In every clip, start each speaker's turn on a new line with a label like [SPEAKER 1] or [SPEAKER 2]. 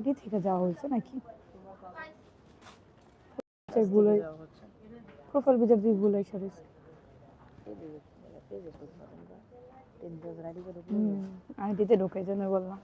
[SPEAKER 1] ID থেকে যাওয়া হয়েছে নাকি? ভুলে প্রোফাইল পিকচার দিয়ে ভুলে এসে রয়েছে আইডিতে ঢোকে জন্য বললাম।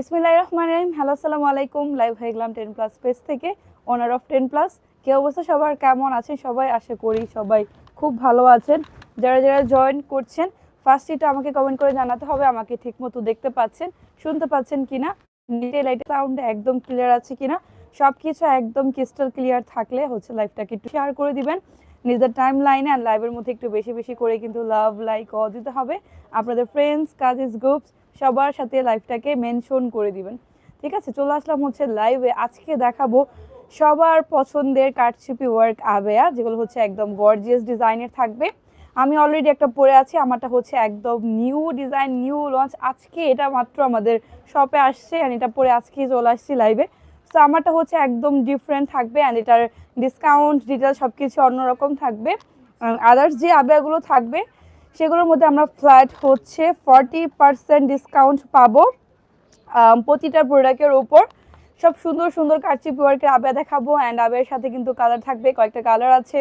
[SPEAKER 1] বিসমিল্লাহির রহমান রহিম। হ্যালো, আসসালামু আলাইকুম। লাইভ হয়ে গেলাম টেন প্লাস পেজ থেকে ওনার অফ টেন প্লাস কি অবস্থা সবার? কেমন আছে সবাই? আশা করি সবাই খুব ভালো আছেন। যারা যারা জয়েন করছেন ফার্স্ট এটা আমাকে কমেন্ট করে জানাতে হবে। আমাকে ঠিকমতো দেখতে পাচ্ছেন, শুনতে পাচ্ছেন কিনা? নেটে লাইটে সাউন্ড একদম ক্লিয়ার আছে কিনা? সব কিছু একদম ক্রিস্টাল ক্লিয়ার থাকলে হচ্ছে লাইভটাকে একটু শেয়ার করে দিবেন। নিজের টাইম লাইনে আর লাইভের মধ্যে একটু বেশি বেশি করে কিন্তু লাভ লাইক অ দিতে হবে। আপনাদের ফ্রেন্ডস কাজিস গ্রুপস সবার সাথে লাইভটাকে মেনশন করে দিবেন। ঠিক আছে? চলে আসলাম হচ্ছে লাইভে আজকে দেখাবো সবার পছন্দের কাটছিপি ওয়ার্ক আবেয়া, যেগুলো হচ্ছে একদম গর্জিয়াস ডিজাইনের থাকবে। আমি অলরেডি একটা পরে আছি, আমারটা হচ্ছে একদম নিউ ডিজাইন নিউ লঞ্চ আজকে এটা মাত্র আমাদের শপে আসছে অ্যান্ড এটা পরে আজকেই চলে আসছি লাইভে সো আমারটা হচ্ছে একদম ডিফারেন্ট থাকবে অ্যান্ড এটার ডিসকাউন্ট ডিটেল সব কিছু অন্যরকম থাকবে। আদার্স যে আবেয়াগুলো থাকবে সেগুলোর মধ্যে আমরা ফ্ল্যাট হচ্ছে ফর্টি পার্সেন্ট ডিসকাউন্ট পাবো। প্রতিটা প্রোডাক্টের ওপর সব সুন্দর সুন্দর কারচিপ ওয়ার্কের আবে দেখাবো অ্যান্ড আবের সাথে কিন্তু কালার থাকবে, কয়েকটা কালার আছে।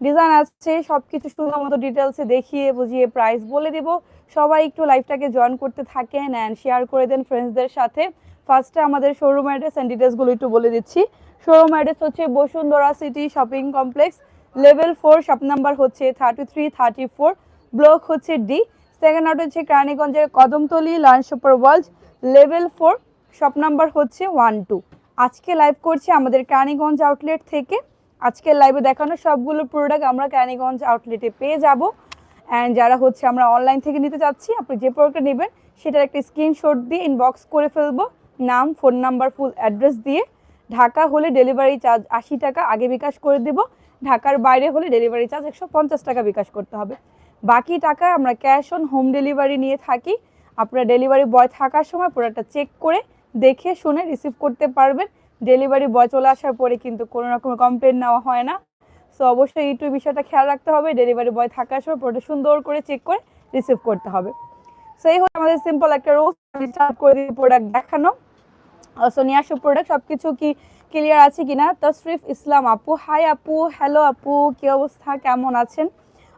[SPEAKER 1] ডিজাইন আছে সব কিছু সুন্দর মতো ডিটেলসে দেখিয়ে বুঝিয়ে প্রাইস বলে দিব। সবাই একটু লাইফটাকে জয়েন করতে থাকেন অ্যান্ড শেয়ার করে দেন ফ্রেন্ডসদের সাথে। ফার্স্টে আমাদের শোরুম অ্যাড্রেস অ্যান্ড ডিটেলসগুলো একটু বলে দিচ্ছি। শোরুম অ্যাড্রেস হচ্ছে Bashundhara city shopping complex level four shop number হচ্ছে thirty three thirty four block হচ্ছে ডি। সেকেন্ড আউট হচ্ছে কেরানীগঞ্জের Kadamtali super world, level four, shop number হচ্ছে ওয়ান টু। আজকে লাইভ করছি আমাদের কেরানীগঞ্জ আউটলেট থেকে। আজকে লাইভে দেখানো সবগুলো প্রোডাক্ট আমরা কেরানীগঞ্জ আউটলেটে পেয়ে যাব। অ্যান্ড যারা হচ্ছে আমরা অনলাইন থেকে নিতে চাচ্ছি, আপনি যে প্রোডাক্টটা নেবেন, সেটার একটা স্ক্রিনশট দিয়ে ইনবক্স করে ফেলব। নাম ফোন নাম্বার ফুল অ্যাড্রেস দিয়ে। ঢাকা হলে ডেলিভারি চার্জ আশি টাকা, আগে বিকাশ করে দেব। ঢাকার বাইরে হলে ডেলিভারি চার্জ একশো পঞ্চাশ টাকা বিকাশ করতে হবে। বাকি টাকা আমরা ক্যাশ অন হোম ডেলিভারি নিয়ে থাকি। আপনার ডেলিভারি বয় থাকার সময় প্রোডাক্টটা চেক করে দেখে শুনে রিসিভ করতে পারবেন। ডেলিভারি বয় চলে আসার পরে কিন্তু কোনো রকম কমপ্লেন নেওয়া হয় না। সো অবশ্যই এইটু বিষয়টা খেয়াল রাখতে হবে। ডেলিভারি বয় থাকার সময় প্রোডাক্ট সুন্দর করে চেক করে রিসিভ করতে হবে। সো এই হলো আমাদের সিম্পল একটা রোজ স্টার্ট করে দিই প্রোডাক্ট দেখানো। সো নিয়ে আসো প্রোডাক্ট সব কিছু কি ক্লিয়ার আছে কি কিনা? তশরিফ ইসলাম আপু। হাই আপু। হ্যালো আপু। কি অবস্থা? কেমন আছেন?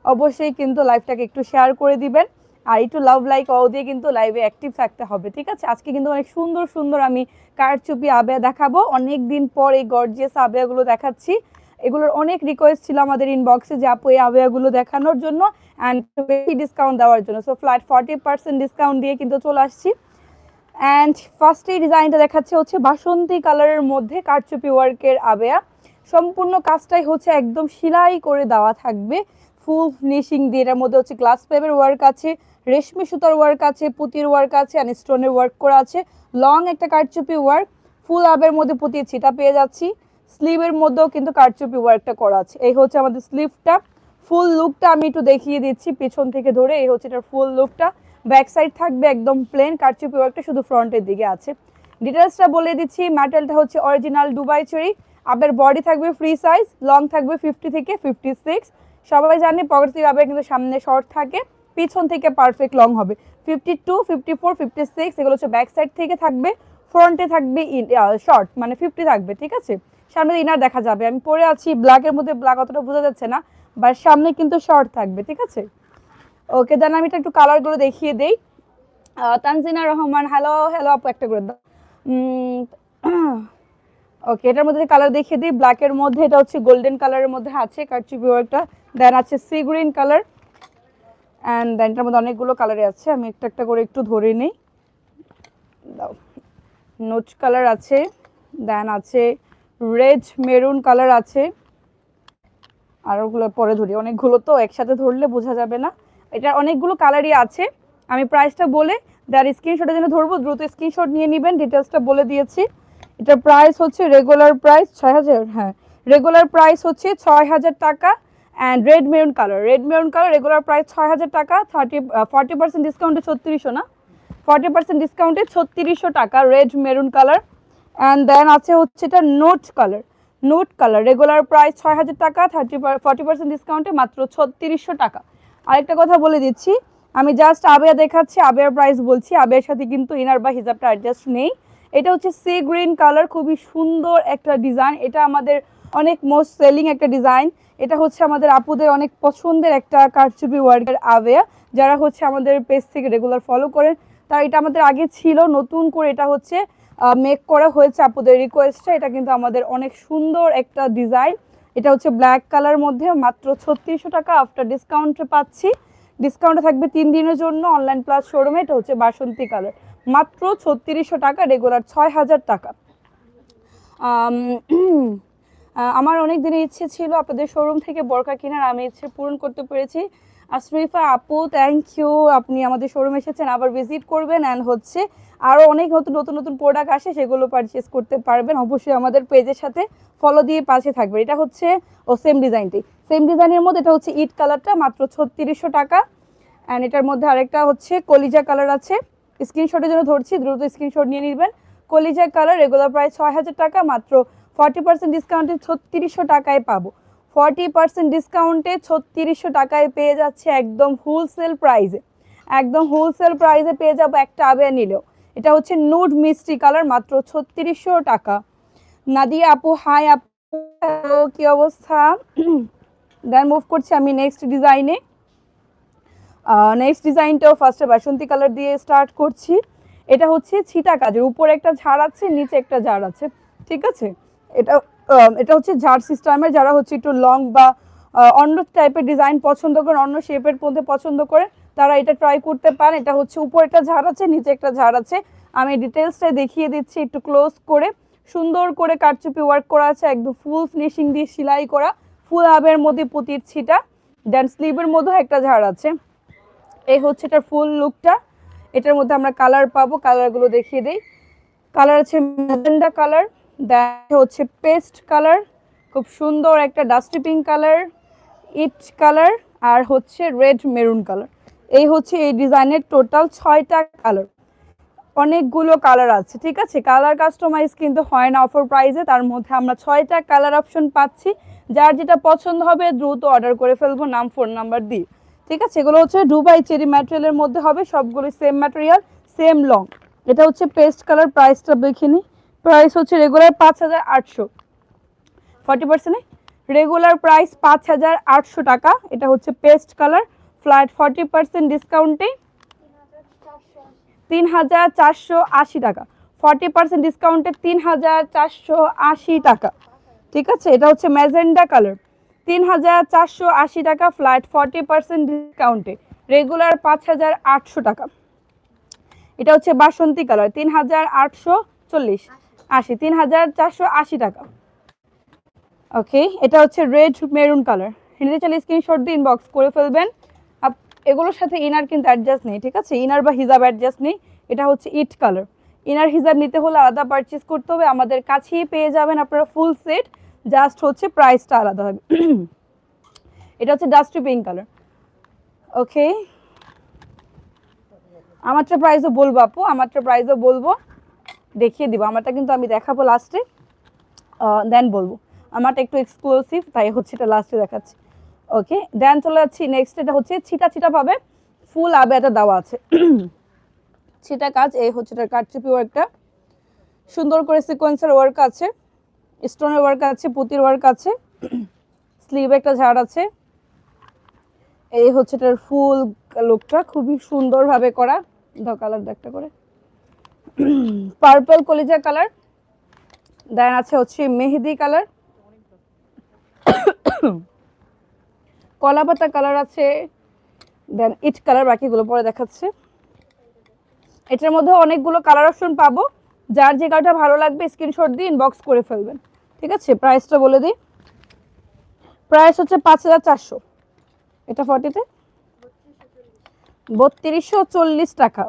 [SPEAKER 1] অবশ্যই কিন্তু লাইভটাকে একটু শেয়ার করে দিবেন। আর একটু লাভ লাইক অ দিয়ে কিন্তু লাইভে অ্যাক্টিভ থাকতে হবে, ঠিক আছে? আজকে কিন্তু অনেক সুন্দর সুন্দর আমি কারচুপি আবেয়া দেখাবো। অনেক দিন পর এই গর্জিয়াস আবেয়াগুলো দেখাচ্ছি। এগুলোর অনেক রিকোয়েস্ট ছিল আমাদের ইনবক্সে যে আপু এই আবেয়াগুলো দেখানোর জন্য অ্যান্ড বেশি ডিসকাউন্ট দেওয়ার জন্য। So flat forty percent discount দিয়ে কিন্তু চলে আসছি। অ্যান্ড ফার্স্টে ডিজাইনটা দেখাচ্ছে হচ্ছে বাসন্তী কালারের মধ্যে কারচুপি ওয়ার্কের আবেয়া। সম্পূর্ণ কাজটাই হচ্ছে একদম সেলাই করে দেওয়া থাকবে। ফুল ফিনিশিং দিয়ে এটার মধ্যে হচ্ছে গ্লাস পেপের ওয়ার্ক আছে, রেশমি সুতার ওয়ার্ক আছে, পুতির ওয়ার্ক আছে অ্যান্ড স্টোনের ওয়ার্ক করা আছে। লং একটা কারচুপি ওয়ার্ক ফুল আবের মধ্যে পুতিয়ে ছিটা পেয়ে যাচ্ছি। স্লিভের মধ্যেও কিন্তু কারচুপি ওয়ার্কটা করা আছে। এই হচ্ছে আমাদের স্লিভটা ফুল লুকটা আমি একটু দেখিয়ে দিচ্ছি পেছন থেকে ধরে। এই হচ্ছে এটার ফুল লুকটা ব্যাক সাইড থাকবে একদম প্লেন কারচুপি ওয়ার্কটা শুধু ফ্রন্টের দিকে আছে। ডিটেলসটা বলে দিচ্ছি ম্যাটেলটা হচ্ছে অরিজিনাল দুবাই চেরি আবের বডি থাকবে ফ্রি সাইজ লং থাকবে ফিফটি থেকে ফিফটি সিক্স সবাই জানে পকেট আবের কিন্তু সামনে শর্ট থাকে, পিছন থেকে পারফেক্ট লং হবে। Fifty two fifty four fifty six এগুলো হচ্ছে ব্যাক সাইড থেকে থাকবে ফ্রন্টে থাকবে শর্ট মানে ফিফটি থাকবে, ঠিক আছে? সামনে ইনার দেখা যাবে, আমি পরে আছি ব্ল্যাকের মধ্যে ব্ল্যাক অতটা বোঝা যাচ্ছে না বাট সামনে কিন্তু শর্ট থাকবে, ঠিক আছে? ওকে দেন আমি এটা একটু কালারগুলো দেখিয়ে দেই। তানজিনা রহমান হ্যালো হ্যালো আপু, একটা করে দাও। ওকে এটার মধ্যে কালার দেখিয়ে দিই ব্ল্যাকের মধ্যে, এটা হচ্ছে গোল্ডেন কালারের মধ্যে আছে, কারচুপি ওয়ার্কটা। দেন আছে sea green colour and then এটার মধ্যে অনেকগুলো কালারে আছে। আমি একটা একটা করে একটু ধরে নিই। দাও। নোট কালার আছে। দেন আছে রেড মেরুন কালার আছে। আর ওগুলো পরে ধরি। অনেকগুলো তো একসাথে ধরলে বোঝা যাবে না। এটার অনেকগুলো কালারই আছে। আমি প্রাইসটা বলে যার স্ক্রিনশটের জন্য ধরবো। দ্রুত স্ক্রিনশট নিয়ে নেবেন। ডিটেলসটা বলে দিয়েছি। এটার প্রাইস হচ্ছে রেগুলার প্রাইস ছয় হাজার হ্যাঁ। রেগুলার প্রাইস হচ্ছে ছয় হাজার টাকা। And red maroon colour red maroon colour regular price ছয় হাজার টাকা থার্টি ফর্টি পার্সেন্ট ডিসকাউন্টে ছত্রিশশো না? ফর্টি পার্সেন্ট ডিসকাউন্টে ছত্রিশশো টাকা red maroon colour and then আছে হচ্ছে এটা nude colour nude colour regular price ছয় হাজার টাকা থার্টি ফর্টি পার্সেন্ট ডিসকাউন্টে মাত্র ছত্রিশশো টাকা। আরেকটা কথা বলে দিচ্ছি, আমি জাস্ট আবেয়া দেখাচ্ছি, আবেয়ার প্রাইস বলছি, আবেয়ার সাথে কিন্তু ইনার বা হিজাবটা অ্যাডজাস্ট নেই। এটা হচ্ছে সি গ্রিন কালার খুবই সুন্দর একটা ডিজাইন এটা আমাদের অনেক মোস্ট সেলিং একটা ডিজাইন এটা হচ্ছে আমাদের আপুদের অনেক পছন্দের একটা কারচুপি ওয়ার্কের আবেয়া যারা হচ্ছে আমাদের পেজ থেকে রেগুলার ফলো করেন। তার এটা আমাদের আগে ছিল, নতুন করে এটা হচ্ছে মেক করা হয়েছে আপুদের রিকোয়েস্টে এটা কিন্তু আমাদের অনেক সুন্দর একটা ডিজাইন এটা হচ্ছে ব্ল্যাক কালার মধ্যে, মাত্র ছত্রিশশো টাকা আফটার ডিসকাউন্টে পাচ্ছি। ডিসকাউন্টে থাকবে তিন দিনের জন্য অনলাইন প্লাস শোরুমে এটা হচ্ছে বাসন্তী কালার মাত্র ছত্রিশশো টাকা রেগুলার ছয় হাজার টাকা। আমার অনেক দিনের ইচ্ছে ছিল আপনাদের শোরুম থেকে বরকা কেনার, আমি ইচ্ছে পূরণ করতে পেরেছি। আশরিফা আপু থ্যাংক ইউ আপনি আমাদের শোরুম এসেছেন, আবার ভিজিট করবেন অ্যান্ড হচ্ছে আরও অনেক নতুন নতুন নতুন প্রোডাক্ট আসে, সেগুলো পারচেস করতে পারবেন। অবশ্যই আমাদের পেজের সাথে ফলো দিয়ে পাশে থাকবে এটা হচ্ছে, ও সেম ডিজাইনটি সেম ডিজাইনের মধ্যে এটা হচ্ছে ইট কালারটা মাত্র ছত্রিশশো টাকা। অ্যান্ড এটার মধ্যে আরেকটা হচ্ছে কলিজা কালার আছে। স্ক্রিনশটের জন্য ধরছি, দ্রুত স্ক্রিনশট নিয়ে নেবেন। কলিজা কালার রেগুলার প্রায় ছয় হাজার টাকা, মাত্র ফর্টি পার্সেন্ট ডিসকাউন্টে ছত্রিশশো টাকায় পাবো। ফর্টি পার্সেন্ট ডিসকাউন্টে ছত্রিশশো টাকায় পেয়ে যাচ্ছে একদম হোলসেল প্রাইসে একদম হোলসেল প্রাইসে পেয়ে যাব একটা আবে নিলেও। এটা হচ্ছে নুড মিষ্টি কালার মাত্র ছত্রিশশো টাকা। নাদিয়া আপু হাই আপু কি অবস্থা? দেন মুভ করছি আমি নেক্সট ডিজাইনে নেক্সট ডিজাইনটাও ফার্স্টে বাসন্তী কালার দিয়ে স্টার্ট করছি। এটা হচ্ছে ছিটা কাজের উপরে একটা ঝাড় আছে, নিচে একটা ঝাড় আছে। ঠিক আছে? এটা এটা হচ্ছে ঝাড় সিস্টেমের যারা হচ্ছে একটু লং বা অন্য টাইপের ডিজাইন পছন্দ করেন, অন্য শেপের মধ্যে পছন্দ করে তারা এটা ট্রাই করতে পারেন। এটা হচ্ছে উপরে একটা ঝাড় আছে, নিচে একটা ঝাড় আছে। আমি ডিটেলসটা দেখিয়ে দিচ্ছি একটু ক্লোজ করে। সুন্দর করে কারচুপি ওয়ার্ক করা আছে, একদম ফুল ফিনিশিং দিয়ে সেলাই করা ফুল আবের মধ্যে পুতির ছিটা দেন স্লিভের মধ্যেও একটা ঝাড় আছে। এই হচ্ছে এটার ফুল লুকটা এটার মধ্যে আমরা কালার পাবো কালারগুলো দেখিয়ে দিই। কালার আছে ম্যাজেন্ডা কালার দেন হচ্ছে পেস্ট কালার, খুব সুন্দর একটা ডাস্টি পিঙ্ক কালার, ইট কালার আর হচ্ছে রেড মেরুন কালার। এই হচ্ছে এই ডিজাইনের টোটাল ছয়টা কালার। অনেকগুলো কালার আছে, ঠিক আছে? কালার কাস্টমাইজ কিন্তু হয় না অফার প্রাইসে, তার মধ্যে আমরা ছয়টা কালার অপশন পাচ্ছি। যার যেটা পছন্দ হবে দ্রুত অর্ডার করে ফেলব, নাম, ফোন নাম্বার দিয়ে। ঠিক আছে? এগুলো হচ্ছে দুবাই চেরি ম্যাটেরিয়ালের মধ্যে হবে, সবগুলো সেম ম্যাটেরিয়াল সেম লং এটা হচ্ছে পেস্ট কালার প্রাইসটা দেখে নিই প্রাইস হচ্ছে রেগুলার পাঁচ হাজার আটশো। ফর্টি পার্সেন্টে রেগুলার প্রাইস পাঁচ হাজার আটশো টাকা। এটা হচ্ছে paste colour flat forty percent ডিসকাউন্টে তিন হাজার চারশো আশি টাকা। ফর্টি পার্সেন্ট ডিসকাউন্টে তিন হাজার চারশো আশি টাকা। ঠিক আছে? এটা হচ্ছে ম্যাজেন্ডা কালার তিন হাজার চারশো আশি টাকা ফ্ল্যাট ফর্টি পার্সেন্ট ডিসকাউন্টে রেগুলার পাঁচ হাজার আটশো টাকা। এটা হচ্ছে বাসন্তী কালার তিন হাজার আটশো চল্লিশ। আশি, তিন হাজার চারশো আশি টাকা। ওকে এটা হচ্ছে রেড মেরুন কালার হিন্দিতে চলে স্ক্রিনশট দিয়ে ইনবক্স করে ফেলবেন। এগুলোর সাথে ইনার কিন্তু অ্যাডজাস্ট নেই, ঠিক আছে? ইনার বা হিজাব অ্যাডজাস্ট নেই, এটা হচ্ছে ইট কালার ইনার হিজাব নিতে হলে আলাদা পারচেস করতে হবে। আমাদের কাছেই পেয়ে যাবেন আপনারা ফুল সেট জাস্ট হচ্ছে প্রাইসটা আলাদা হবে। এটা হচ্ছে ডাস্টি পিঙ্ক কালার ওকে আমারটা প্রাইসও বলব আপু, আমারটা প্রাইসও বলব। দেখিয়ে দিব। আমারটা কিন্তু আমি দেখাবো লাস্টে দেন বলব। আমারটা একটু এক্সক্লুসিভ তাই হচ্ছে এটা লাস্টে দেখাচ্ছি। ওকে দেন চলে যাচ্ছি। নেক্সট এটা হচ্ছে ছিটা ছিটা পাবে ফুল আবে আবেটা দেওয়া আছে। ছিটা কাজ, এই হচ্ছে এটার কাটচুপি ওয়ার্কটা সুন্দর করে সিকোয়েন্সের ওয়ার্ক আছে। স্টোনের ওয়ার্ক আছে, পুতির ওয়ার্ক আছে। স্লিভ একটা ঝাড় আছে। এই হচ্ছে এটার ফুল লুকটা খুবই সুন্দরভাবে করা। দাও কালার একটা করে। পার্পল কলিজা কালার দেন আছে হচ্ছে মেহেদি কালার কলাপাতা কালার আছে দেন ইট কালার বাকিগুলো পরে দেখাচ্ছে। এটার মধ্যে অনেকগুলো কালার অপশন পাবো, যার যে কালারটা ভালো লাগবে স্ক্রিনশট দিয়ে ইনবক্স করে ফেলবেন। ঠিক আছে? প্রাইসটা বলে দিই। প্রাইস হচ্ছে পাঁচ হাজার চারশো। এটা ফর্টিতে বত্রিশশো চল্লিশ টাকা।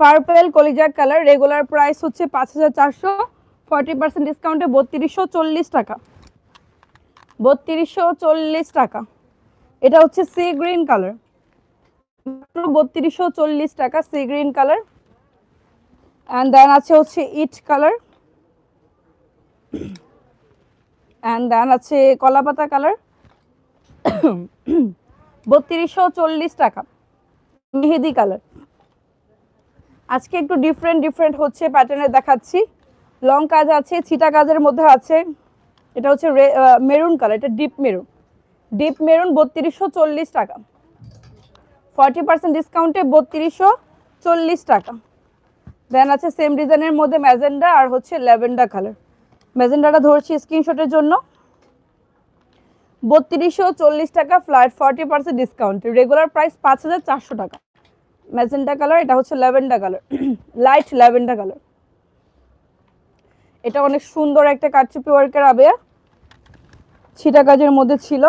[SPEAKER 1] পার্পেল কলিজা কালার রেগুলার প্রাইস হচ্ছে পাঁচ হাজার চারশো ফর্টি পার্সেন্ট ডিসকাউন্টে বত্রিশশো চল্লিশ টাকা। বত্রিশশো চল্লিশ টাকা। এটা হচ্ছে সি গ্রিন কালার বত্রিশশো চল্লিশ টাকা sea green colour and then আছে হচ্ছে ইট কালার অ্যান্ড দেন আছে কলাপাতা কালার বত্রিশশো চল্লিশ টাকা। মেহেদি কালার আজকে একটু ডিফারেন্ট ডিফারেন্ট হচ্ছে প্যাটার্নের দেখাচ্ছি। লং কাজ আছে, ছিটা কাজের মধ্যে আছে। এটা হচ্ছে মেরুন কালার এটা ডিপ মেরুন ডিপ মেরুন বত্রিশশো চল্লিশ টাকা। ফর্টি পার্সেন্ট ডিসকাউন্টে বত্রিশশো চল্লিশ টাকা। দেন আছে সেম ডিজাইনের মধ্যে ম্যাজেন্ডা আর হচ্ছে ল্যাভেন্ডার কালার ম্যাজেন্ডাটা ধরছি স্ক্রিনশটের জন্য। বত্রিশশো চল্লিশ টাকা flat forty percent discount regular price পাঁচ হাজার চারশো টাকা। ম্যাজেন্ডা কালার, এটা হচ্ছে lavender colour, light lavender colour. এটা অনেক সুন্দর একটা কাটচুপি ওয়ার্কের আবে ছিটা কাজের মধ্যে ছিল।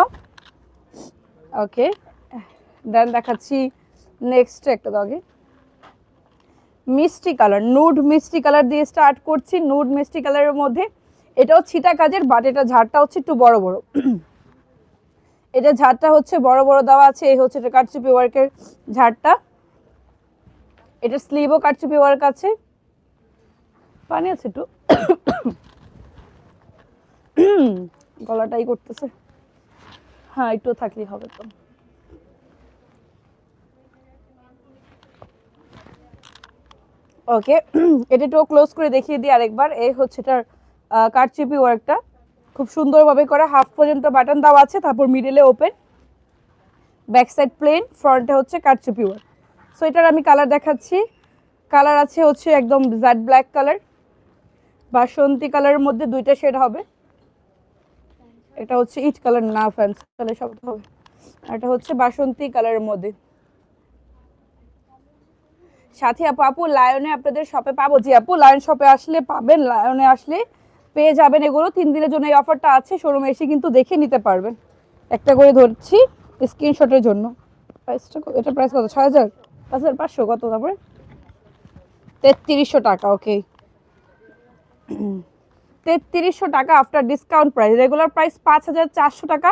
[SPEAKER 1] ওকে, দেন দেখাচ্ছি নেক্সট একটা দাগে। মিষ্টি কালার, নুড মিষ্টি কালার দিয়ে স্টার্ট করছি, নুড মিষ্টি কালারের মধ্যে। এটাও ছিটা কাজের বাট এটা ঝাড়টা হচ্ছে একটু বড় বড়। এটা ঝাড়টা হচ্ছে বড় বড় দেওয়া আছে, এই হচ্ছে এটা কাটচুপি ওয়ার্কের ঝাড়টা। এটা স্লিভও কাটচুপি ওয়ার্ক আছে। পানি আছে একটু। গলাটাই করতেছে। হ্যাঁ একটু থাকলেই হবে তো। ওকে এটা একটু ক্লোজ করে দেখিয়ে দিই আরেকবার। এই হচ্ছে এটার কাটচিপি ওয়ার্কটা খুব সুন্দরভাবে করা। হাফ পর্যন্ত বাটন দেওয়া আছে, তারপর মিডলে ওপেন ব্যাক সাইড প্লেন ফ্রন্টে হচ্ছে কাটচিপি ওয়ার্ক সো এটার আমি কালার দেখাচ্ছি। কালার আছে হচ্ছে একদম জ্যাড ব্ল্যাক কালার বাসন্তী কালারের মধ্যে দুইটা শেড হবে। এটা হচ্ছে ইট কালার না ফ্যান্স কালার সব হবে। এটা হচ্ছে বাসন্তী কালারের মধ্যে। সাথে আপু আপু লায়নে আপনাদের শপে পাবো? জি আপু লায়ন শপে আসলে পাবেন। লায়নে আসলে পেয়ে যাবেন এগুলো। তিন দিনের জন্য এই অফারটা আছে। শোরুমে এসে কিন্তু দেখে নিতে পারবেন। একটা করে ধরছি স্ক্রিনশটের জন্য। প্রাইসটা এটা প্রাইস কত? ছয় হাজার? পাঁচ হাজার পাঁচশো, কত তারপরে? তেত্রিশশো টাকা ওকে তেত্রিশশো টাকা after discount price regular price পাঁচ হাজার চারশো টাকা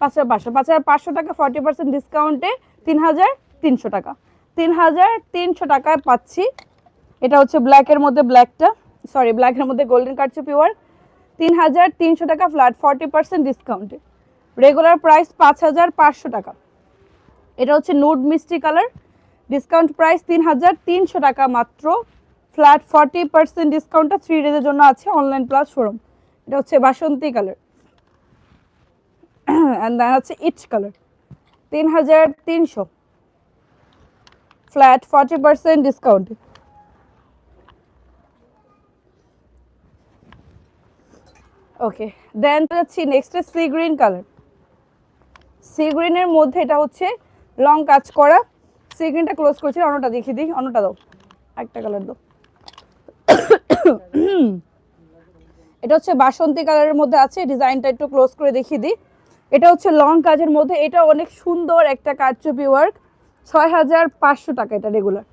[SPEAKER 1] পাঁচ হাজার পাঁচশো, পাঁচ হাজার পাঁচশো টাকা ফর্টি পার্সেন্ট ডিসকাউন্টে তিন হাজার তিনশো টাকা। তিন হাজার তিনশো টাকায় পাচ্ছি। এটা হচ্ছে ব্ল্যাকের মধ্যে ব্ল্যাকটা সরি ব্ল্যাকের মধ্যে গোল্ডেন কাটছে পিওর তিন হাজার তিনশো টাকা ফ্ল্যাট ফর্টি পার্সেন্ট ডিসকাউন্টে রেগুলার প্রাইস পাঁচ হাজার পাঁচশো টাকা। এটা হচ্ছে নুড মিষ্টি কালার ডিসকাউন্ট প্রাইস তিন হাজার তিনশো টাকা মাত্র। ফ্ল্যাট ফর্টি পার্সেন্ট ডিসকাউন্টটা থ্রি ডেজের জন্য আছে অনলাইন প্লাস শোরুম এটা হচ্ছে বাসন্তী কালার অ্যান্ড দেন হচ্ছে ইট কালার তিন হাজার তিনশো। Flat forty percent discount okay then যাচ্ছি next sea green colour sea গ্রিনের মধ্যে এটা হচ্ছে লং কাজ করা। সি গ্রিনটা ক্লোজ করছি অন্যটা দেখিয়ে দিই অন্যটা দাও। একটা কালার দাও। এটা হচ্ছে বাসন্তী কালারের মধ্যে আছে, ডিজাইনটা একটু ক্লোজ করে দেখিয়ে দিই। এটা হচ্ছে লং কাজের মধ্যে, এটা অনেক সুন্দর একটা কারচুপি ওয়ার্ক ছয় হাজার পাঁচশো টাকা এটা রেগুলার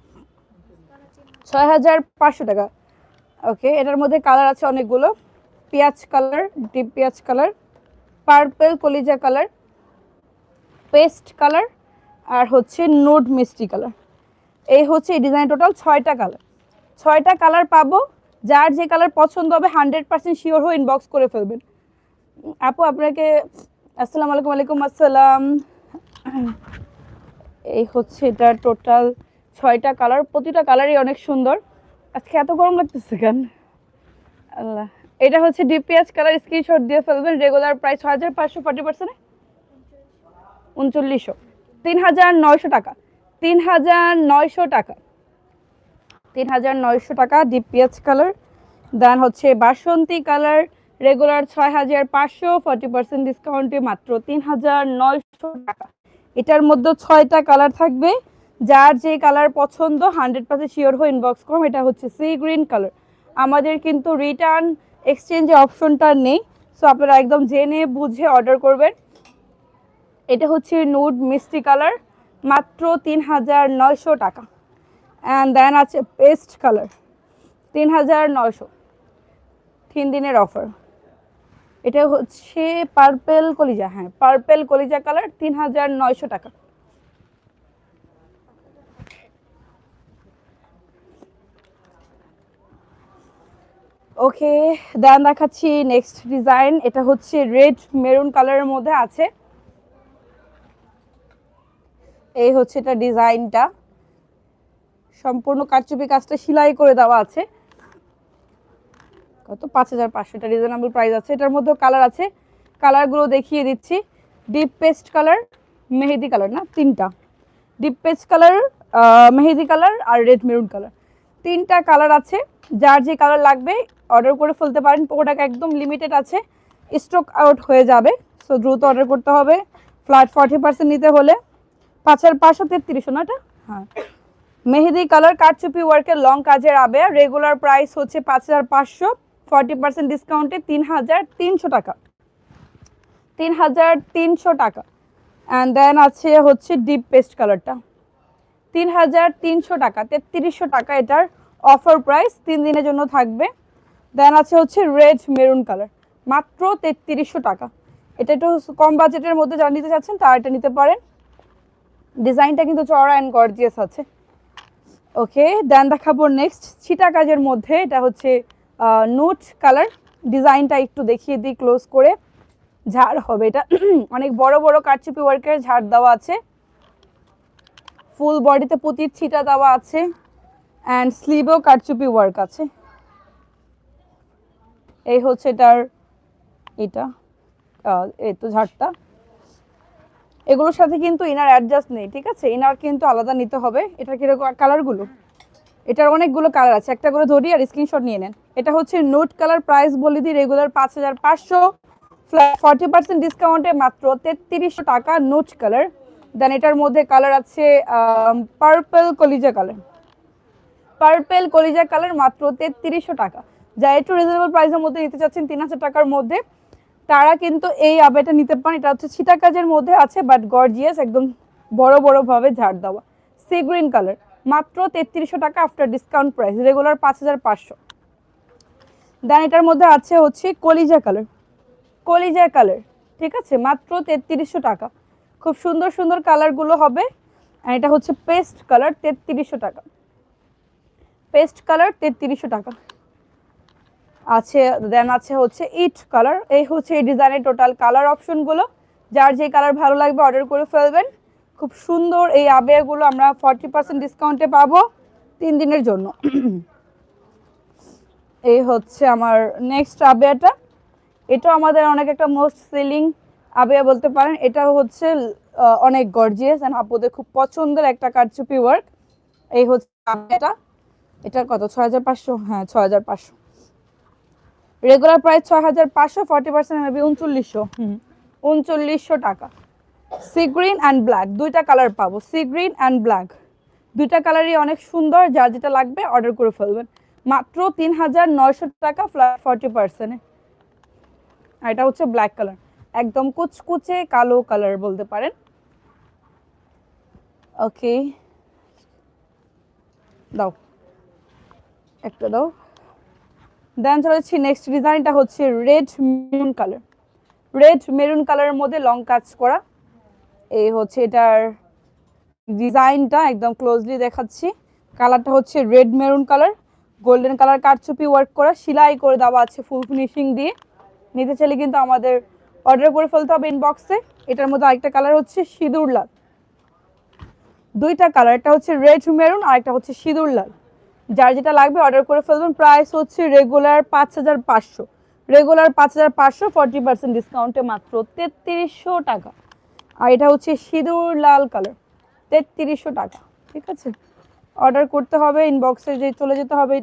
[SPEAKER 1] ছয় হাজার পাঁচশো টাকা। ওকে এটার মধ্যে কালার আছে অনেকগুলো। পেঁয়াজ কালার ডিপ পেঁয়াজ কালার পার্পেল কলিজা কালার পেস্ট কালার আর হচ্ছে নোট মিষ্টি কালার। এই হচ্ছে এই ডিজাইন টোটাল ছয়টা কালার ছয়টা কালার পাবো, যার যে কালার পছন্দ হবে হান্ড্রেড পার্সেন্ট শিওর হয়ে ইনবক্স করে ফেলবেন। আপু, আপনাকে আসসালামু আলাইকুম আলাইকুম আসসালাম। এই হচ্ছে এটা টোটাল ছয়টা কালার প্রতিটা কালারই অনেক সুন্দর। আজকে এত গরম লাগতেছে কেন? আল্লাহ। এটা হচ্ছে ডিপিএস কালার স্ক্রিনশট দিয়ে ফেলবেন। রেগুলার প্রাইস ছ হাজার পাঁচশো ফর্টি পার্সেন্টে উনচল্লিশশো। তিন হাজার নয়শো টাকা। তিন হাজার নয়শো টাকা। তিন হাজার নয়শো টাকা ডিপিএস কালার দেন হচ্ছে বাসন্তী কালার রেগুলার ছয় হাজার পাঁচশো ফর্টি পার্সেন্ট ডিসকাউন্টে মাত্র তিন হাজার নয়শো টাকা। এটার মধ্যে ছয়টা কালার থাকবে। যার যে কালার পছন্দ হান্ড্রেড পার্সেন্ট শিওর হয়ে ইনবক্স করুন। এটা হচ্ছে সি গ্রিন কালার আমাদের কিন্তু রিটার্ন এক্সচেঞ্জের অপশনটা নেই। সো আপনারা একদম জেনে বুঝে অর্ডার করবেন। এটা হচ্ছে নুড মিষ্টি কালার, মাত্র তিন হাজার নয়শো টাকা। অ্যান্ড দেন আছে পেস্ট কালার তিন হাজার নয়শো। তিন দিনের অফার এটা হচ্ছে পার্পেল কলিজা হ্যাঁ পার্পেল কলিজা কালার তিন হাজার নয়শো টাকা। ওকে দেন দেখাচ্ছি নেক্সট ডিজাইন এটা হচ্ছে রেড মেরুন কালারের মধ্যে আছে। এই হচ্ছে এটা ডিজাইনটা। সম্পূর্ণ কারচুপি কাজটা সেলাই করে দেওয়া আছে। কত? পাঁচ হাজার পাঁচশো এটা রিজনেবল প্রাইস আছে। এটার মধ্যেও কালার আছে। কালারগুলো দেখিয়ে দিচ্ছি। ডিপ পেস্ট কালার মেহেদি কালার না? তিনটা। ডিপ পেস্ট কালার মেহেদি কালার আর রেড মেরুন কালার তিনটা কালার আছে। যার যে কালার লাগবে অর্ডার করে ফেলতে পারেন। প্রোডাক্ট একদম লিমিটেড আছে। স্টক আউট হয়ে যাবে। সো দ্রুত অর্ডার করতে হবে। ফ্ল্যাট ফর্টি পার্সেন্ট নিতে হলে। পাঁচ হাজার পাঁচশো তেত্রিশশো না এটা? হ্যাঁ। মেহেদি কালার কারচুপি ওয়ার্কের লং কাজের আবে রেগুলার প্রাইস হচ্ছে পাঁচ হাজার পাঁচশো ফর্টি পার্সেন্ট ডিসকাউন্টে তিন হাজার তিনশো টাকা। তিন হাজার তিনশো টাকা। অ্যান্ড দেন আছে হচ্ছে ডিপ পেস্ট কালারটা। তিন হাজার তিনশো টাকা তেত্রিশশো টাকা এটার অফার প্রাইস তিন দিনের জন্য থাকবে। দেন আছে হচ্ছে রেড মেরুন কালার মাত্র তেত্রিশশো টাকা। এটা একটু কম বাজেটের মধ্যে যারা নিতে চাচ্ছেন তারা এটা নিতে পারেন। ডিজাইনটা কিন্তু চড়া অ্যান্ড গর্জিয়াস আছে। ওকে দেন দেখাবো নেক্সট ছিটা কাজের মধ্যে এটা হচ্ছে নোট কালার ডিজাইনটা একটু দেখিয়ে দিই ক্লোজ করে। ঝাড় হবে এটা। অনেক বড় বড় কারচুপি ওয়ার্কের ঝাড় দেওয়া আছে। ফুল বডিতে পুতির ছিটা দেওয়া আছে। অ্যান্ড স্লিভেও কারচুপি ওয়ার্ক আছে। এই হচ্ছে এটার, এটা এই তো ঝাড়টা। এগুলোর সাথে কিন্তু ইনার অ্যাডজাস্ট নেই, ঠিক আছে? ইনার কিন্তু আলাদা নিতে হবে। এটা কীরকম কালারগুলো এটার অনেকগুলো কালার আছে। একটা করে ধরি আর স্ক্রিনশট নিয়ে নেন। এটা হচ্ছে নোট কালার প্রাইস বলে দিই রেগুলার পাঁচ হাজার পাঁচশো। ফর্টি পার্সেন্ট ডিসকাউন্টে মাত্র তেত্রিশশো টাকা নোট কালার দেন এটার মধ্যে কালার আছে পার্পল কলিজা কালার পার্পেল কলিজা কালার মাত্র তেত্রিশশো টাকা। যা একটু রিজনেবল প্রাইসের মধ্যে নিতে চাচ্ছেন, তিন হাজার টাকার মধ্যে তারা কিন্তু এই আবেটা নিতে পারেন। এটা হচ্ছে ছিটা কাজের মধ্যে আছে বাট গর্জিয়াস একদম বড় বড় ভাবে ঝাড় দেওয়া। সি গ্রিন কালার মাত্র তেত্রিশশো টাকা আফটার ডিসকাউন্ট প্রাইস রেগুলার পাঁচ হাজার পাঁচশো। দেন এটার মধ্যে আছে হচ্ছে কলিজা কালার কলিজা কালার ঠিক আছে? মাত্র তেত্রিশশো টাকা। খুব সুন্দর সুন্দর কালারগুলো হবে। আর এটা হচ্ছে পেস্ট কালার তেত্রিশশো টাকা। পেস্ট কালার তেত্রিশশো টাকা। আছে দেন আছে হচ্ছে ইট কালার এই হচ্ছে এই ডিজাইনের টোটাল কালার অপশনগুলো যার যে কালার ভালো লাগবে অর্ডার করে ফেলবেন। খুব সুন্দর এই আবেগুলো আমরা ফর্টি পার্সেন্ট ডিসকাউন্টে পাবো তিন দিনের জন্য। এই হচ্ছে আমার নেক্সট আবেয়াটা। এটা আমাদের অনেক একটা মোস্ট সেলিং আবেয়া বলতে পারেন। এটা হচ্ছে অনেক গর্জিয়াস অ্যান্ড আপুদের খুব পছন্দের একটা কারচুপি ওয়ার্ক এই হচ্ছে আবেয়াটা। এটা কত? ছয় হাজার পাঁচশো? হ্যাঁ ছয় হাজার পাঁচশো। রেগুলার প্রাইস ছয় হাজার পাঁচশো ফর্টি পার্সেন্ট মেবি উনচল্লিশশো। হুম। উনচল্লিশশো টাকা। সি গ্রিন অ্যান্ড ব্ল্যাক দুইটা কালার পাবো। সি গ্রিন অ্যান্ড ব্ল্যাক দুইটা কালারই অনেক সুন্দর যার যেটা লাগবে অর্ডার করে ফেলবেন। মাত্র তিন হাজার নয়শো টাকা ফ্ল্যাট ফর্টি পার্সেন্টে আর এটা হচ্ছে ব্ল্যাক কালার একদম কুচকুচে কালো কালার বলতে পারেন। ওকে দাও। একটা দাও। দেন চলে যাচ্ছি নেক্সট ডিজাইনটা হচ্ছে red maroon colour red maroon কালারের মধ্যে লং কাজ করা। এই হচ্ছে এটার ডিজাইনটা একদম ক্লোজলি দেখাচ্ছি। কালারটা হচ্ছে red maroon colour golden colour কারচুপি ওয়ার্ক করা। সেলাই করে দেওয়া আছে ফুল ফিনিশিং দিয়ে। নিতে চাইলে কিন্তু আমাদের অর্ডার করে ফেলতে হবে ইনবক্সে এটার মধ্যে আরেকটা কালার হচ্ছে সিঁদুর লাল। দুইটা কালার একটা হচ্ছে রেড মেরুন আর একটা হচ্ছে সিঁদুর লাল। যার যেটা লাগবে অর্ডার করে ফেলবেন প্রাইস হচ্ছে রেগুলার পাঁচ হাজার পাঁচশো। রেগুলার পাঁচ হাজার পাঁচশো ফর্টি পার্সেন্ট ডিসকাউন্টে মাত্র তেত্রিশশো টাকা। আর এটা হচ্ছে সিঁদুর লাল কালার তেত্রিশশো টাকা, ঠিক আছে? অর্ডার করতে হবে ইনবক্সে যে চলে যেতে হবে।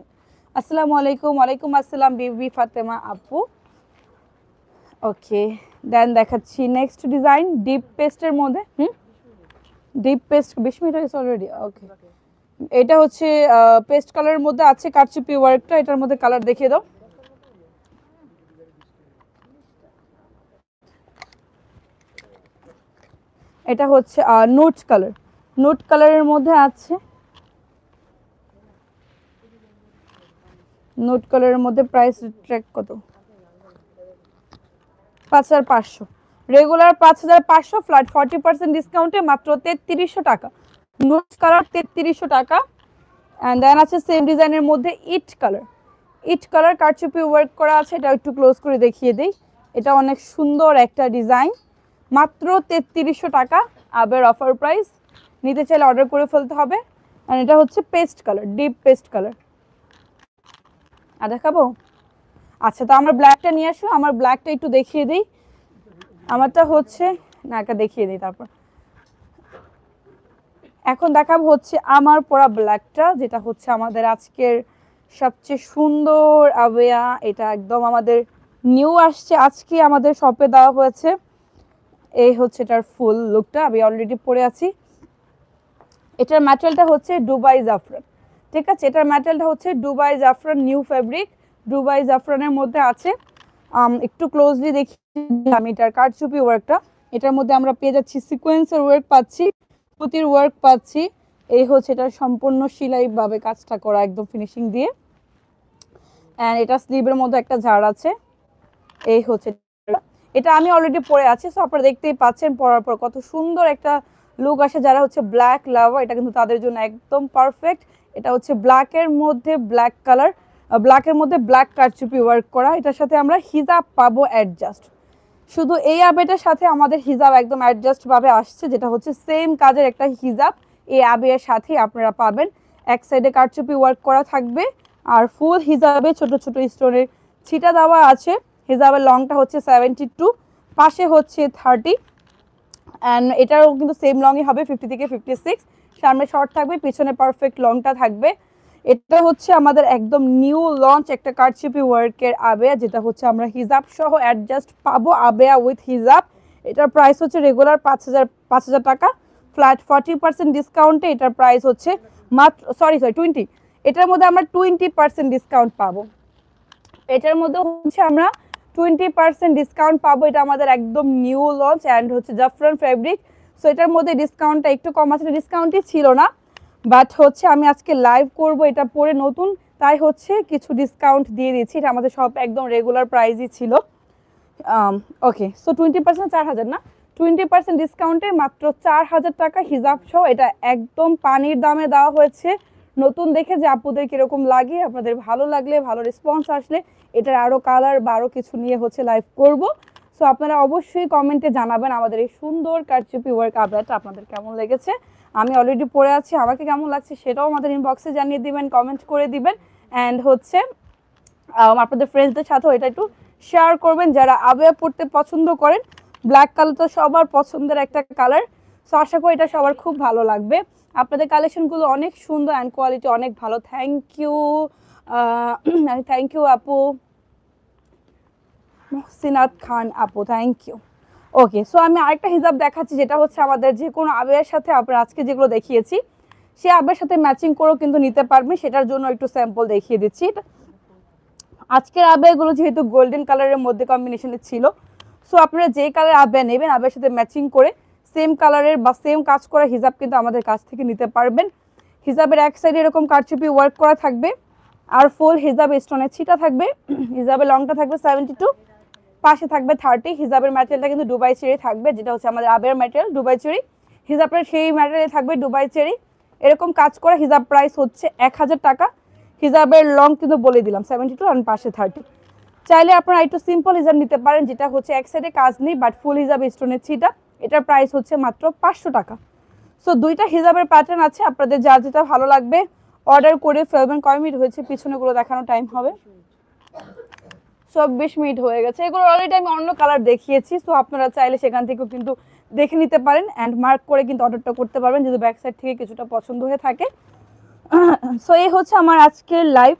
[SPEAKER 1] আসসালামু আলাইকুম, ওয়ালাইকুম আসসালাম, বিবি ফাতেমা আপু। ওকে দেন দেখাচ্ছি নেক্সট ডিজাইন ডিপ পেস্টের মধ্যে, হুম? ডিপ পেস্ট বিশ মিনিট হয়েছে অলরেডি ওকে এটা হচ্ছে পেস্ট কালারের মধ্যে আছে কারচুপি ওয়ার্কটা এটার মধ্যে কালার দেখিয়ে দাও। এটা হচ্ছে নোট কালার নোট কালারের মধ্যে আছে নোট কালারের মধ্যে প্রাইস ট্র্যাক কত? পাঁচ হাজার পাঁচশো। রেগুলার পাঁচ হাজার পাঁচশো ফ্ল্যাট ফর্টি পার্সেন্ট ডিসকাউন্টে মাত্র তেত্রিশশো টাকা। নোট কালার তেত্রিশশো টাকা। অ্যান্ড দেন আছে সেম ডিজাইনের মধ্যে ইট কালার ইট কালার কারচুপি ওয়ার্ক করা আছে এটা একটু ক্লোজ করে দেখিয়ে দিই। এটা অনেক সুন্দর একটা ডিজাইন মাত্র তেত্রিশশো টাকা, আবার অফার প্রাইস নিতে চাইলে অর্ডার করে ফেলতে হবে। আর এটা হচ্ছে paste colour deep paste colour আর দেখাবো? আচ্ছা তো আমার ব্ল্যাকটা নিয়ে আসো। আমার ব্ল্যাকটা একটু দেখিয়ে দিই। আমারটা হচ্ছে না একটা দেখিয়ে দিই তারপর। এখন দেখাবো হচ্ছে আমার পরা ব্ল্যাকটা যেটা হচ্ছে আমাদের আজকের সবচেয়ে সুন্দর আবেয়া। এটা একদম আমাদের নিউ আসছে, আজকে আমাদের শপে দেওয়া হয়েছে। এই হচ্ছে এটার ফুল লুকটা আমি অলরেডি পরে আছি। এটার ম্যাটেরিয়ালটা হচ্ছে ডুবাই জাফরান, ঠিক আছে? এটার ম্যাটেরিয়ালটা হচ্ছে ডুবাই জাফরান নিউ ফেব্রিক ডুবাই জাফরানের মধ্যে আছে। একটু ক্লোজলি দেখি আমি এটার কারচুপি ওয়ার্কটা এটার মধ্যে আমরা পেয়ে যাচ্ছি সিকোয়েন্সের ওয়ার্ক পাচ্ছি। পুতির ওয়ার্ক পাচ্ছি। এই হচ্ছে এটা সম্পূর্ণ সিলাইভাবে কাজটা করা, একদম ফিনিশিং দিয়ে। অ্যান্ড এটা স্লিভের মধ্যে একটা ঝাড় আছে। এই হচ্ছে। এটা। আমি অলরেডি পরে আছি সো আপনারা দেখতেই পাচ্ছেন পরার পর কত সুন্দর একটা লুক আসে। যারা হচ্ছে ব্ল্যাক লাভার এটা কিন্তু তাদের জন্য একদম পারফেক্ট এটা হচ্ছে ব্ল্যাকের মধ্যে ব্ল্যাক কালার ব্ল্যাকের মধ্যে ব্ল্যাক কারচুপি ওয়ার্ক করা। এটার সাথে আমরা হিজাব পাবো অ্যাডজাস্ট শুধু এই আবেটার সাথে আমাদের হিজাব একদম অ্যাডজাস্ট ভাবে আসছে, যেটা হচ্ছে সেম কাজের একটা হিজাব। এই আবের সাথেই আপনারা পাবেন। এক সাইডে কারচুপি ওয়ার্ক করা থাকবে, আর ফুল হিজাবে ছোট ছোট স্টোনের ছিটা দেওয়া আছে। হিজাবের লংটা হচ্ছে সেভেন্টি টু পাশে হচ্ছে থার্টি অ্যান্ড এটারও কিন্তু সেম লংই হবে ফিফটি থেকে ফিফটি সিক্স সামনে শর্ট থাকবে, পিছনে পারফেক্ট লংটা থাকবে। এটা হচ্ছে আমাদের একদম নিউ লঞ্চ একটা কারচিপি ওয়ার্কের আবেয়া, যেটা হচ্ছে আমরা হিজাব সহ অ্যাডজাস্ট পাবো আবেয়া উইথ হিজাব। এটার প্রাইস হচ্ছে রেগুলার পাঁচ হাজার পাঁচ হাজার টাকা। ফ্ল্যাট ফর্টি পার্সেন্ট ডিসকাউন্টে এটার প্রাইস হচ্ছে মাত্র সরি সরি টোয়েন্টি এটার মধ্যে আমরা টোয়েন্টি পার্সেন্ট ডিসকাউন্ট পাবো। এটার মধ্যে হচ্ছে আমরা টোয়েন্টি পার্সেন্ট ডিসকাউন্ট পাবো। এটা আমাদের একদম নিউ লঞ্চ অ্যান্ড হচ্ছে জাফরান ফেব্রিক সো এটার মধ্যে ডিসকাউন্টটা একটু কম আছে ডিসকাউন্টই ছিল না। বাট হচ্ছে আমি আজকে লাইভ করব, এটা পরে নতুন, তাই হচ্ছে কিছু ডিসকাউন্ট দিয়ে দিচ্ছি। এটা আমাদের সব একদম রেগুলার প্রাইসই ছিল। ওকে সো টোয়েন্টি পার্সেন্ট চার হাজার না? টোয়েন্টি পার্সেন্ট ডিসকাউন্টে মাত্র চার হাজার টাকা হিসাব সহ এটা একদম পানির দামে দেওয়া হয়েছে। নতুন দেখে যে আপুদের কীরকম লাগে, আপনাদের ভালো লাগলে, ভালো রেসপন্স আসলে, এটার আরও কালার বা আরও কিছু নিয়ে হচ্ছে লাইভ করব। সো আপনারা অবশ্যই কমেন্টে জানাবেন আমাদের এই সুন্দর কারচুপি ওয়ার্ক আপডেটটা আপনাদের কেমন লেগেছে। আমি অলরেডি পড়ে আছি, আমাকে কেমন লাগছে সেটাও আমাদের ইনবক্সে জানিয়ে দিবেন কমেন্ট করে দিবেন। অ্যান্ড হচ্ছে আপনাদের ফ্রেন্ডসদের সাথেও এটা একটু শেয়ার করবেন, যারা আবেয়া পড়তে পছন্দ করেন। ব্ল্যাক কালার তো সবার পছন্দের একটা কালার সো আশা করি এটা সবার খুব ভালো লাগবে। আপনাদের কালেকশনগুলো অনেক সুন্দর অ্যান্ড কোয়ালিটি অনেক ভালো। থ্যাংক ইউ থ্যাংক ইউ আপু। মহসিনাত খান আপু থ্যাংক ইউ ওকে সো আমি আরেকটা হিসাব দেখাচ্ছি, যেটা হচ্ছে আমাদের যে কোনো আবের সাথে আপনার আজকে যেগুলো দেখিয়েছি, সে আবের সাথে ম্যাচিং করেও কিন্তু নিতে পারবেন সেটার জন্য একটু স্যাম্পল দেখিয়ে দিচ্ছি। আজকের আবেগুলো যেহেতু গোল্ডেন কালারের মধ্যে কম্বিনেশনে ছিল সো আপনারা যে কালার আবে নেবেন, আবের সাথে ম্যাচিং করে সেম কালারের বা সেম কাজ করা হিজাব কিন্তু আমাদের কাছ থেকে নিতে পারবেন। হিজাবের এক সাইডে এরকম কারচুপি ওয়ার্ক করা থাকবে, আর ফুল হিজাব স্টোনের ছিটা থাকবে, হিজাবের লংটা থাকবে সেভেন্টি টু পাশে থাকবে থার্টি হিজাবের ম্যাটেরিয়ালটা কিন্তু দুবাই চেরি থাকবে, যেটা হচ্ছে আমাদের আবের ম্যাটেরিয়াল দুবাই চেরি হিজাবের সেই ম্যাটেরিয়াল থাকবে দুবাই চেরি এরকম কাজ করা হিজাব প্রাইস হচ্ছে এক হাজার টাকা। হিজাবের লং কিন্তু বলে দিলাম সেভেন্টি টু আর পাশে থার্টি চাইলে আপনারা একটু সিম্পল হিজাব নিতে পারেন, যেটা হচ্ছে এক সাইডে কাজ নেই বাট ফুল হিজাব স্টোনের ছিটা। এটার প্রাইস হচ্ছে মাত্র পাঁচশো টাকা। সো দুইটা হিজাবের প্যাটার্ন আছে, আপনাদের যার যেটা ভালো লাগবে অর্ডার করে ফেলবেন। কয় মিনিট হয়েছে, পিছনেগুলো দেখানো টাইম হবে। চব্বিশ মিনিট হয়ে গেছে। এগুলো অলরেডি আমি অন্য কালার দেখিয়েছি সো আপনারা চাইলে সেখান থেকেও কিন্তু দেখে নিতে পারেন অ্যান্ড মার্ক করে কিন্তু অর্ডারটা করতে পারবেন যদি ব্যাক সাইড থেকে কিছুটা পছন্দ হয়ে থাকে। সো এই হচ্ছে আমার আজকের লাইভ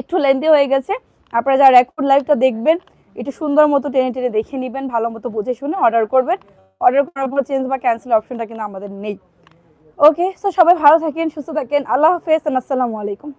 [SPEAKER 1] একটু লেন্দি হয়ে গেছে। আপনারা যারা রেকর্ড লাইভটা দেখবেন, একটু সুন্দর মতো টেনে টেনে দেখে নেবেন, ভালো মতো বুঝে শুনে অর্ডার করবেন। অর্ডার করার পর চেঞ্জ বা ক্যান্সেল অপশনটা কিন্তু আমাদের নেই। ওকে সো সবাই ভালো থাকেন, সুস্থ থাকেন। আল্লাহ হাফেজ, আসসালামু আলাইকুম।